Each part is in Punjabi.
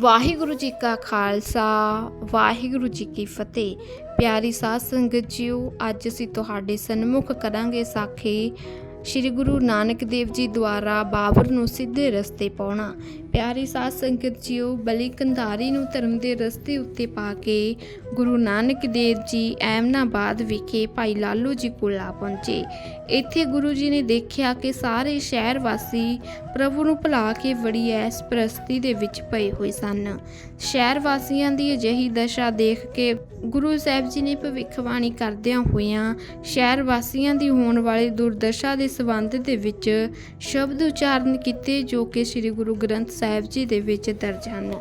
ਵਾਹਿਗੁਰੂ ਜੀ ਕਾ ਖਾਲਸਾ, ਵਾਹਿਗੁਰੂ ਜੀ ਕੀ ਫਤਿਹ। ਪਿਆਰੀ ਸਾਧ ਸੰਗਤ ਜੀਓ, ਅੱਜ ਅਸੀਂ ਤੁਹਾਡੇ ਸਨਮੁਖ ਕਰਾਂਗੇ ਸਾਖੀ ਸ੍ਰੀ ਗੁਰੂ ਨਾਨਕ ਦੇਵ ਜੀ ਦੁਆਰਾ ਬਾਬਰ ਨੂੰ ਸਿੱਧੇ ਰਸਤੇ ਪਾਉਣਾ। ਪਿਆਰੀ ਸਾਧ ਸੰਗਤ ਜੀਓ, ਬਲੀ ਕੰਧਾਰੀ ਨੂੰ ਧਰਮ ਦੇ ਰਸਤੇ ਉੱਤੇ ਪਾ ਕੇ ਗੁਰੂ ਨਾਨਕ ਦੇਵ ਜੀ ਐਮਨਾਬਾਦ ਵਿਖੇ ਭਾਈ ਲਾਲੂ ਜੀ ਕੋਲ ਆ ਪਹੁੰਚੇ। ਇੱਥੇ ਗੁਰੂ ਜੀ ਨੇ ਦੇਖਿਆ ਕਿ ਸਾਰੇ ਸ਼ਹਿਰ ਵਾਸੀ ਪ੍ਰਭੂ ਨੂੰ ਭੁਲਾ ਕੇ ਬੜੀ ਐਸ ਪ੍ਰਸਤੀ ਦੇ ਵਿੱਚ ਪਏ ਹੋਏ ਸਨ। ਸ਼ਹਿਰ ਵਾਸੀਆਂ ਦੀ ਅਜਿਹੀ ਦਸ਼ਾ ਦੇਖ ਕੇ ਗੁਰੂ ਸਾਹਿਬ ਜੀ ਨੇ ਭਵਿੱਖਬਾਣੀ ਕਰਦਿਆਂ ਹੋਇਆਂ ਸ਼ਹਿਰ ਵਾਸੀਆਂ ਦੀ ਹੋਣ ਵਾਲੀ ਦੁਰਦਸ਼ਾ ਦੇ ਸੰਬੰਧ ਦੇ ਵਿੱਚ ਸ਼ਬਦ ਉਚਾਰਨ ਕੀਤੇ ਜੋ ਕਿ ਸ੍ਰੀ ਗੁਰੂ ਗ੍ਰੰਥ ਸਾਹਿਬ ਜੀ ਦੇ ਵਿੱਚ ਦਰਜ ਹਨ।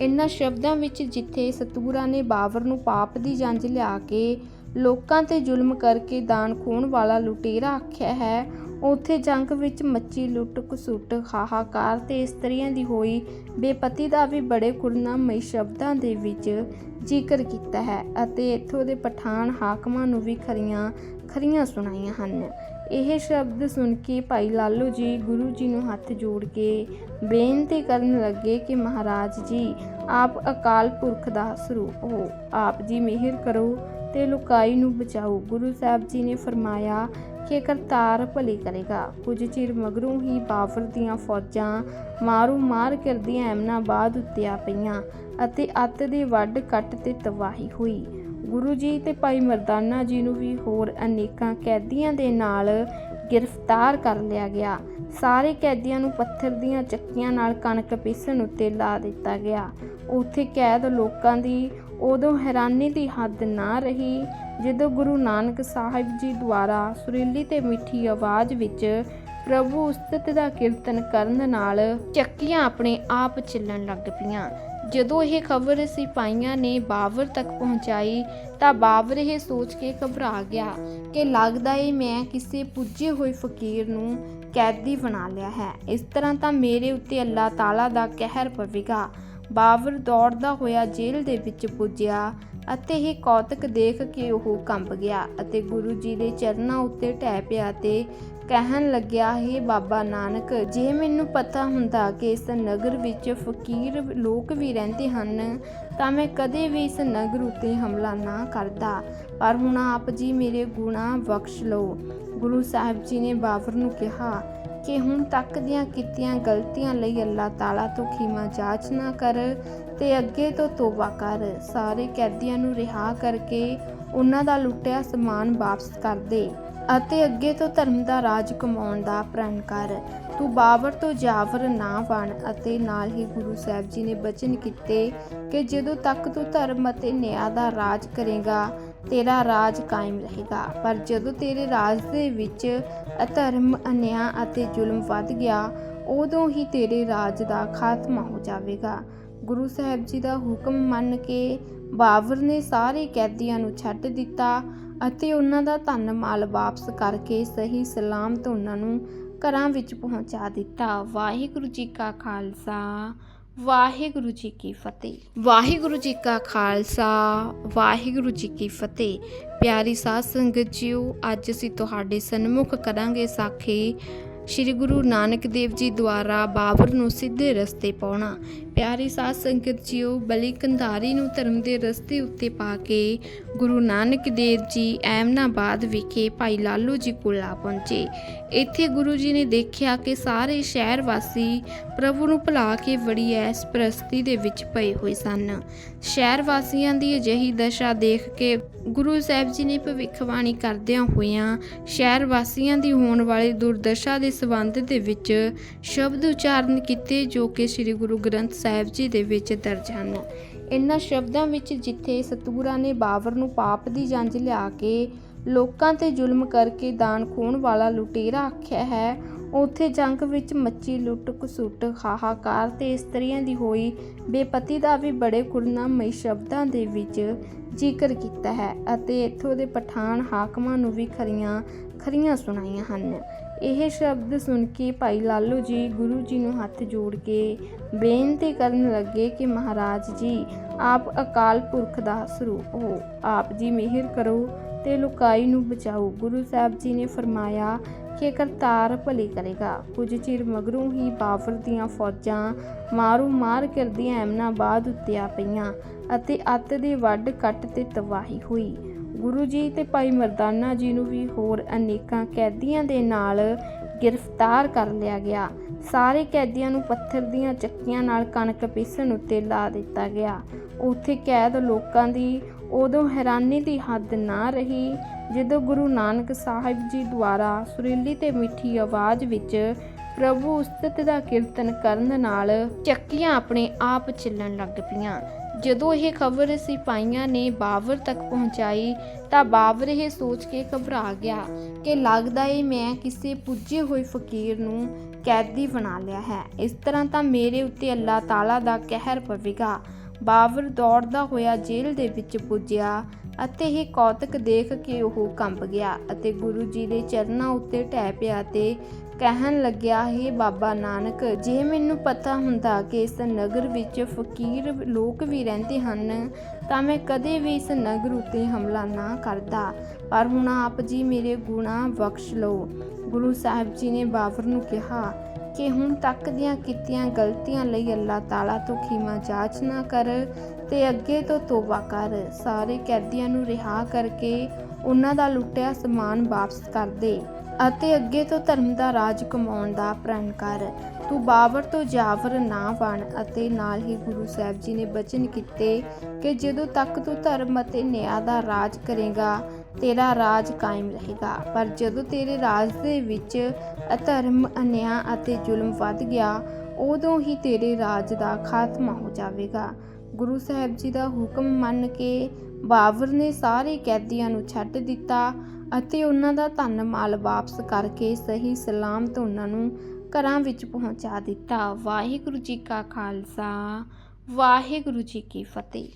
ਇਨ੍ਹਾਂ ਸ਼ਬਦਾਂ ਵਿੱਚ ਜਿੱਥੇ ਸਤੂਰਾ ਨੇ ਬਾਬਰ ਨੂੰ ਪਾਪ ਦੀ ਜੰਜ ਲਿਆ ਕੇ ਲੋਕਾਂ ਤੇ ਜ਼ੁਲਮ ਕਰਕੇ ਦਾਨ ਖੋਣ ਵਾਲਾ ਲੁਟੇਰਾ ਆਖਿਆ ਹੈ, ਉੱਥੇ ਜੰਗ ਵਿੱਚ ਮੱਚੀ ਲੁੱਟ, ਕਸੁੱਟ, ਹਾਹਾਕਾਰ ਤੇ ਇਸਤਰੀਆਂ ਦੀ ਹੋਈ ਬੇਪਤੀ ਦਾ ਵੀ ਬੜੇ ਕੁਰਨਾਮਈ ਸ਼ਬਦਾਂ ਦੇ ਵਿੱਚ ਜ਼ਿਕਰ ਕੀਤਾ ਹੈ ਅਤੇ ਇੱਥੋਂ ਦੇ ਪਠਾਨ ਹਾਕਮਾਂ ਨੂੰ ਵੀ ਖਰੀਆਂ ਖਰੀਆਂ ਸੁਣਾਈਆਂ ਹਨ। ਇਹ ਸ਼ਬਦ ਸੁਣ ਕੇ ਭਾਈ ਲਾਲੋ ਜੀ ਗੁਰੂ ਜੀ ਨੂੰ ਹੱਥ ਜੋੜ ਕੇ ਬੇਨਤੀ ਕਰਨ ਲੱਗੇ ਕਿ ਮਹਾਰਾਜ ਜੀ, ਆਪ ਅਕਾਲ ਪੁਰਖ ਦਾ ਸਰੂਪ ਹੋ। ਆਪ ਜੀ ਮਿਹਰ ਕਰੋ ਤੇ ਲੁਕਾਈ ਨੂੰ ਬਚਾਓ। ਗੁਰੂ ਸਾਹਿਬ ਜੀ ਨੇ ਫਰਮਾਇਆ ਕਿ ਕਰਤਾਰ ਭਲੀ ਕਰੇਗਾ। ਕੁਝ ਚਿਰ ਮਗਰੋਂ ਹੀ ਬਾਬਰ ਦੀਆਂ ਫੌਜਾਂ ਮਾਰੂ ਮਾਰ ਕਰਦੀਆਂ ਐਮਨਾਬਾਦ ਉੱਤੇ ਆ ਪਈਆਂ ਅਤੇ ਅੱਤ ਦੇ ਵੱਡ ਕੱਟ ਤੇ ਤਬਾਹੀ ਹੋਈ। ਗੁਰੂ ਜੀ ਤੇ ਭਾਈ ਮਰਦਾਨਾ ਜੀ ਨੂੰ ਵੀ ਹੋਰ ਅਨੇਕਾਂ ਕੈਦੀਆਂ ਦੇ ਨਾਲ ਗ੍ਰਿਫਤਾਰ ਕਰ ਲਿਆ ਗਿਆ। ਸਾਰੇ ਕੈਦੀਆਂ ਨੂੰ ਪੱਥਰ ਦੀਆਂ ਚੱਕੀਆਂ ਨਾਲ ਕਣਕ ਪੀਸਣ ਉੱਤੇ ਲਾ ਦਿੱਤਾ ਗਿਆ। ਉੱਥੇ ਕੈਦ ਲੋਕਾਂ ਦੀ ਉਦੋਂ ਹੈਰਾਨੀ ਦੀ ਹੱਦ ਨਾ ਰਹੀ ਜਦੋਂ ਗੁਰੂ ਨਾਨਕ ਸਾਹਿਬ ਜੀ ਦੁਆਰਾ ਸੁਰੀਲੀ ਤੇ ਮਿੱਠੀ ਆਵਾਜ਼ ਵਿੱਚ ਪ੍ਰਭੂ ਉਸਤਤ ਦਾ ਕੀਰਤਨ ਕਰਨ ਨਾਲ ਚੱਕੀਆਂ ਆਪਣੇ ਆਪ ਚੱਲਣ ਲੱਗ ਪਈਆਂ। ਜਦੋਂ ਇਹ ਖਬਰ ਸਿਪਾਹੀਆਂ ਨੇ ਬਾਬਰ ਤੱਕ ਪਹੁੰਚਾਈ, ਤਾਂ ਬਾਬਰ ਇਹ ਸੋਚ ਕੇ ਘਬਰਾ ਗਿਆ ਕਿ ਲੱਗਦਾ ਏ ਮੈਂ ਕਿਸੇ ਪੁੱਜੇ ਹੋਏ ਫਕੀਰ ਨੂੰ ਕੈਦੀ ਬਣਾ ਲਿਆ ਹੈ। ਇਸ ਤਰ੍ਹਾਂ ਤਾਂ ਮੇਰੇ ਉੱਤੇ ਅੱਲਾਹ ਤਾਲਾ ਦਾ ਕਹਿਰ ਪਵੇਗਾ। ਬਾਬਰ ਦੌੜਦਾ ਹੋਇਆ ਜੇਲ੍ਹ ਦੇ ਵਿੱਚ ਪੁੱਜਿਆ ਅਤੇ ਇਹ ਕੌਤਕ ਦੇਖ ਕੇ ਉਹ ਕੰਬ ਗਿਆ ਅਤੇ ਗੁਰੂ ਜੀ ਦੇ ਚਰਨਾਂ ਉੱਤੇ ਢਹਿ ਪਿਆ ਤੇ ਕਹਿਣ ਲੱਗਿਆ, ਹੈ ਬਾਬਾ ਨਾਨਕ, ਜੇ ਮੈਨੂੰ ਪਤਾ ਹੁੰਦਾ ਕਿ ਇਸ ਨਗਰ ਵਿੱਚ ਫਕੀਰ ਲੋਕ ਵੀ ਰਹਿੰਦੇ ਹਨ, ਤਾਂ ਮੈਂ ਕਦੇ ਵੀ ਇਸ ਨਗਰ ਉੱਤੇ ਹਮਲਾ ਨਾ ਕਰਦਾ। ਪਰ ਹੁਣ ਆਪ ਜੀ ਮੇਰੇ ਗੁਨਾਹ ਬਖਸ਼ ਲਓ। ਗੁਰੂ ਸਾਹਿਬ ਜੀ ਨੇ ਬਾਬਰ ਨੂੰ ਕਿਹਾ ਕਿ ਹੁਣ ਤੱਕ ਦੀਆਂ ਕੀਤੀਆਂ ਗਲਤੀਆਂ ਲਈ ਅੱਲਾਹ ਤਾਲਾ ਤੋਂ ਖੀਮਾ ਜਾਚ ਨਾ ਕਰ ਤੇ ਅੱਗੇ ਤੋਂ ਤੋਬਾ ਕਰ। ਸਾਰੇ ਕੈਦੀਆਂ ਨੂੰ ਰਿਹਾ ਕਰਕੇ ਉਹਨਾਂ ਦਾ ਲੁੱਟਿਆ ਸਮਾਨ ਵਾਪਸ ਕਰ ਦੇ। ਅਤੇ ਅੱਗੇ ਤੋਂ ਧਰਮ ਦਾ ਰਾਜ ਕਮਾਉਣ ਦਾ ਪ੍ਰਣ ਕਰ। ਤੂੰ ਬਾਬਰ ਤੋਂ ਜਾਵਰ ਨਾ ਬਣ ਅਤੇ ਨਾਲ ਹੀ ਗੁਰੂ ਸਾਹਿਬ ਜੀ ਨੇ ਬਚਨ ਕੀਤੇ ਕਿ ਜਦੋਂ ਤੱਕ ਤੂੰ ਧਰਮ ਅਤੇ ਨਿਆਂ ਦਾ ਰਾਜ ਕਰੇਗਾ, ਤੇਰਾ ਰਾਜ ਕਾਇਮ ਰਹੇਗਾ। ਪਰ ਜਦੋਂ ਤੇਰੇ ਰਾਜ ਦੇ ਵਿੱਚ ਅਧਰਮ, ਅਨਿਆਂ ਅਤੇ ਜ਼ੁਲਮ ਵੱਧ ਗਿਆ, ਉਦੋਂ ਹੀ ਤੇਰੇ ਰਾਜ ਦਾ ਖਾਤਮਾ ਹੋ ਜਾਵੇਗਾ। ਗੁਰੂ ਸਾਹਿਬ ਜੀ ਦਾ ਹੁਕਮ ਮੰਨ ਕੇ ਬਾਬਰ ਨੇ ਸਾਰੇ ਕੈਦੀਆਂ ਨੂੰ ਛੱਡ ਦਿੱਤਾ ਅਤੇ ਉਹਨਾਂ ਦਾ ਧਨ ਮਾਲ ਵਾਪਸ ਕਰਕੇ ਸਹੀ ਸਲਾਮਤ ਉਹਨਾਂ ਨੂੰ ਘਰਾਂ ਵਿੱਚ ਪਹੁੰਚਾ ਦਿੱਤਾ। ਵਾਹਿਗੁਰੂ ਜੀ ਕਾ ਖਾਲਸਾ, ਵਾਹਿਗੁਰੂ ਜੀ ਕੀ ਫਤਿਹ। ਵਾਹਿਗੁਰੂ ਜੀ ਕਾ ਖਾਲਸਾ, ਵਾਹਿਗੁਰੂ ਜੀ ਕੀ ਫਤਿਹ। ਪਿਆਰੀ ਸਾਧ ਸੰਗਤ ਜੀਓ, ਅੱਜ ਅਸੀਂ ਤੁਹਾਡੇ ਸਨਮੁਖ ਕਰਾਂਗੇ ਸਾਖੀ। ਸ੍ਰੀ ਗੁਰੂ ਨਾਨਕ ਦੇਵ ਜੀ ਦੁਆਰਾ ਬਾਬਰ ਨੂੰ ਸਿੱਧੇ ਰਸਤੇ ਪਾਉਣਾ। ਪਿਆਰੀ ਸਾਧ ਸੰਗਤ ਜੀਓ, ਬਲੀ ਕੰਧਾਰੀ ਨੂੰ ਧਰਮ ਦੇ ਰਸਤੇ ਉੱਤੇ ਪਾ ਕੇ ਗੁਰੂ ਨਾਨਕ ਦੇਵ ਜੀ ਐਮਨਾਬਾਦ ਵਿਖੇ ਭਾਈ ਲਾਲੂ ਜੀ ਕੋਲ ਆ ਪਹੁੰਚੇ। ਇੱਥੇ ਗੁਰੂ ਜੀ ਨੇ ਦੇਖਿਆ ਕਿ ਸਾਰੇ ਸ਼ਹਿਰ ਵਾਸੀ ਪ੍ਰਭੂ ਨੂੰ ਭੁਲਾ ਕੇ ਬੜੀ ਐਸ ਪ੍ਰਸਤੀ ਦੇ ਵਿੱਚ ਪਏ ਹੋਏ ਸਨ। ਸ਼ਹਿਰ ਵਾਸੀਆਂ ਦੀ ਅਜਿਹੀ ਦਸ਼ਾ ਦੇਖ ਕੇ ਗੁਰੂ ਸਾਹਿਬ ਜੀ ਨੇ ਭਵਿੱਖਬਾਣੀ ਕਰਦਿਆਂ ਹੋਇਆਂ ਸ਼ਹਿਰ ਵਾਸੀਆਂ ਦੀ ਹੋਣ ਵਾਲੀ ਦੁਰਦਸ਼ਾ ਦੇ ਸੰਬੰਧ ਦੇ ਵਿੱਚ ਸ਼ਬਦ ਉਚਾਰਨ ਕੀਤੇ ਜੋ ਕਿ ਸ੍ਰੀ ਗੁਰੂ ਗ੍ਰੰਥ ਸਾਹਿਬ ਜੀ ਦੇ ਵਿੱਚ ਦਰਜ ਹਨ। ਇਨ੍ਹਾਂ ਸ਼ਬਦਾਂ ਵਿੱਚ ਜਿੱਥੇ ਸਤੂਰਾ ਨੇ ਬਾਬਰ ਨੂੰ ਪਾਪ ਦੀ ਜੰਜ ਲਿਆ ਕੇ ਲੋਕਾਂ ਤੇ ਜ਼ੁਲਮ ਕਰਕੇ ਦਾਨ ਖੋਣ ਵਾਲਾ ਲੁਟੇਰਾ ਆਖਿਆ ਹੈ, ਉੱਥੇ ਜੰਗ ਵਿੱਚ ਮੱਚੀ ਲੁੱਟ, ਕਸੁੱਟ, ਹਾਹਾਕਾਰ ਤੇ ਇਸਤਰੀਆਂ ਦੀ ਹੋਈ ਬੇਪਤੀ ਦਾ ਵੀ ਬੜੇ ਕੁਰਨਾਮਈ ਸ਼ਬਦਾਂ ਦੇ ਵਿੱਚ ਜ਼ਿਕਰ ਕੀਤਾ ਹੈ ਅਤੇ ਇੱਥੋਂ ਦੇ ਪਠਾਨ ਹਾਕਮਾਂ ਨੂੰ ਵੀ ਖਰੀਆਂ ਖਰੀਆਂ ਸੁਣਾਈਆਂ ਹਨ। ਇਹ ਸ਼ਬਦ ਸੁਣ ਕੇ ਭਾਈ ਲਾਲੋ ਜੀ ਗੁਰੂ ਜੀ ਨੂੰ ਹੱਥ ਜੋੜ ਕੇ ਬੇਨਤੀ ਕਰਨ ਲੱਗੇ ਕਿ ਮਹਾਰਾਜ ਜੀ, ਆਪ ਅਕਾਲ ਪੁਰਖ ਦਾ ਸਰੂਪ ਹੋ। ਆਪ ਜੀ ਮਿਹਰ ਕਰੋ ਤੇ ਲੁਕਾਈ ਨੂੰ ਬਚਾਓ। ਗੁਰੂ ਸਾਹਿਬ ਜੀ ਨੇ ਫਰਮਾਇਆ ਕਿ ਕਰਤਾਰ ਭਲੀ ਕਰੇਗਾ। ਕੁਝ ਚਿਰ ਮਗਰੋਂ ਹੀ ਬਾਬਰ ਦੀਆਂ ਫੌਜਾਂ ਮਾਰੂ ਮਾਰ ਕਰਦੀਆਂ ਐਮਨਾਬਾਦ ਉੱਤੇ ਆ ਪਈਆਂ ਅਤੇ ਅੱਤ ਦੇ ਵੱਢ ਕੱਟ ਤੇ ਤਬਾਹੀ ਹੋਈ। ਗੁਰੂ ਜੀ ਤੇ ਭਾਈ ਮਰਦਾਨਾ ਜੀ ਨੂੰ ਵੀ ਹੋਰ ਅਨੇਕਾਂ ਕੈਦੀਆਂ ਦੇ ਨਾਲ ਗ੍ਰਿਫਤਾਰ ਕਰ ਲਿਆ ਗਿਆ। ਸਾਰੇ ਕੈਦੀਆਂ ਨੂੰ ਪੱਥਰ ਦੀਆਂ ਚੱਕੀਆਂ ਨਾਲ ਕਣਕ ਪੀਸਣ ਉੱਤੇ ਲਾ ਦਿੱਤਾ ਗਿਆ। ਉੱਥੇ ਕੈਦ ਲੋਕਾਂ ਦੀ ਉਦੋਂ ਹੈਰਾਨੀ ਦੀ ਹੱਦ ਨਾ ਰਹੀ ਜਦੋਂ ਗੁਰੂ ਨਾਨਕ ਸਾਹਿਬ ਜੀ ਦੁਆਰਾ ਸੁਰੀਲੀ ਤੇ ਮਿੱਠੀ ਆਵਾਜ਼ ਵਿੱਚ ਪ੍ਰਭੂ ਉਸਤਤ ਦਾ ਕੀਰਤਨ ਕਰਨ ਨਾਲ ਚੱਕੀਆਂ ਆਪਣੇ ਆਪ ਚੱਲਣ ਲੱਗ ਪਈਆਂ। ਜਦੋਂ ਇਹ ਖਬਰ ਸਿਪਾਹੀਆਂ ਨੇ ਬਾਬਰ ਤੱਕ ਪਹੁੰਚਾਈ, ਤਾਂ ਬਾਬਰ ਇਹ ਸੋਚ ਕੇ ਘਬਰਾ ਗਿਆ ਕਿ ਲੱਗਦਾ ਏ ਮੈਂ ਕਿਸੇ ਪੁੱਜੇ ਹੋਏ ਫਕੀਰ ਨੂੰ ਕੈਦੀ ਬਣਾ ਲਿਆ ਹੈ। ਇਸ ਤਰ੍ਹਾਂ ਤਾਂ ਮੇਰੇ ਉੱਤੇ ਅੱਲਾਹ ਤਾਲਾ ਦਾ ਕਹਿਰ ਪਵੇਗਾ। ਬਾਬਰ ਦੌੜਦਾ ਹੋਇਆ ਜੇਲ੍ਹ ਦੇ ਵਿੱਚ ਪੁੱਜਿਆ। ਅਤੇ ਇਹ ਕੌਤਕ ਦੇਖ ਕੇ ਉਹ ਕੰਬ ਗਿਆ ਅਤੇ ਗੁਰੂ ਜੀ ਦੇ ਚਰਨਾਂ ਉੱਤੇ ਢਹਿ ਪਿਆ ਤੇ ਕਹਿਣ ਲੱਗਿਆ, ਹੈ ਬਾਬਾ ਨਾਨਕ, ਜੇ ਮੈਨੂੰ ਪਤਾ ਹੁੰਦਾ ਕਿ ਇਸ ਨਗਰ ਵਿੱਚ ਫਕੀਰ ਲੋਕ ਵੀ ਰਹਿੰਦੇ ਹਨ, ਤਾਂ ਮੈਂ ਕਦੇ ਵੀ ਇਸ ਨਗਰ ਉੱਤੇ ਹਮਲਾ ਨਾ ਕਰਦਾ। ਪਰ ਹੁਣ ਆਪ ਜੀ ਮੇਰੇ ਗੁਨਾਹ ਬਖਸ਼ ਲਓ। ਗੁਰੂ ਸਾਹਿਬ ਜੀ ਨੇ ਬਾਬਰ ਨੂੰ ਕਿਹਾ, ਕਿ ਹੁਣ ਤੱਕ ਦੀਆਂ ਕੀਤੀਆਂ ਗਲਤੀਆਂ ਲਈ ਅੱਲਾਹ ਤਾਲਾ ਤੋਂ ਖਿਮਾ ਜਾਚ ਨਾ ਕਰ ਤੇ ਅੱਗੇ ਤੋਂ ਤੋਬਾ ਕਰ। ਸਾਰੇ ਕੈਦੀਆਂ ਨੂੰ ਰਿਹਾ ਕਰਕੇ ਉਹਨਾਂ ਦਾ ਲੁੱਟਿਆ ਸਮਾਨ ਵਾਪਸ ਕਰ ਦੇ ਅਤੇ ਅੱਗੇ ਤੋਂ ਧਰਮ ਦਾ ਰਾਜ ਕਮਾਉਣ ਦਾ ਪ੍ਰਣ ਕਰ। ਤੂੰ ਬਾਬਰ ਤੋਂ ਜਾਵਰ ਨਾ ਬਣ ਅਤੇ ਨਾਲ ਹੀ ਗੁਰੂ ਸਾਹਿਬ ਜੀ ਨੇ ਬਚਨ ਕੀਤੇ ਕਿ ਜਦੋਂ ਤੱਕ ਤੂੰ ਧਰਮ ਅਤੇ ਨਿਆਂ ਦਾ ਰਾਜ ਕਰੇਗਾ, ਤੇਰਾ ਰਾਜ ਕਾਇਮ ਰਹੇਗਾ। ਪਰ ਜਦੋਂ ਤੇਰੇ ਰਾਜ ਦੇ ਵਿੱਚ ਅਧਰਮ, ਅਨਿਆਂ ਅਤੇ ਜ਼ੁਲਮ ਵੱਧ ਗਿਆ, ਉਦੋਂ ਹੀ ਤੇਰੇ ਰਾਜ ਦਾ ਖਾਤਮਾ ਹੋ ਜਾਵੇਗਾ। ਗੁਰੂ ਸਾਹਿਬ ਜੀ ਦਾ ਹੁਕਮ ਮੰਨ ਕੇ ਬਾਬਰ ਨੇ ਸਾਰੇ ਕੈਦੀਆਂ ਨੂੰ ਛੱਡ ਦਿੱਤਾ ਅਤੇ ਉਹਨਾਂ ਦਾ ਧਨ ਮਾਲ ਵਾਪਸ ਕਰਕੇ ਸਹੀ ਸਲਾਮਤ ਉਹਨਾਂ ਨੂੰ ਘਰਾਂ ਵਿੱਚ ਪਹੁੰਚਾ ਦਿੱਤਾ। ਵਾਹਿਗੁਰੂ ਜੀ ਕਾ ਖਾਲਸਾ, ਵਾਹਿਗੁਰੂ ਜੀ ਕੀ ਫਤਿਹ।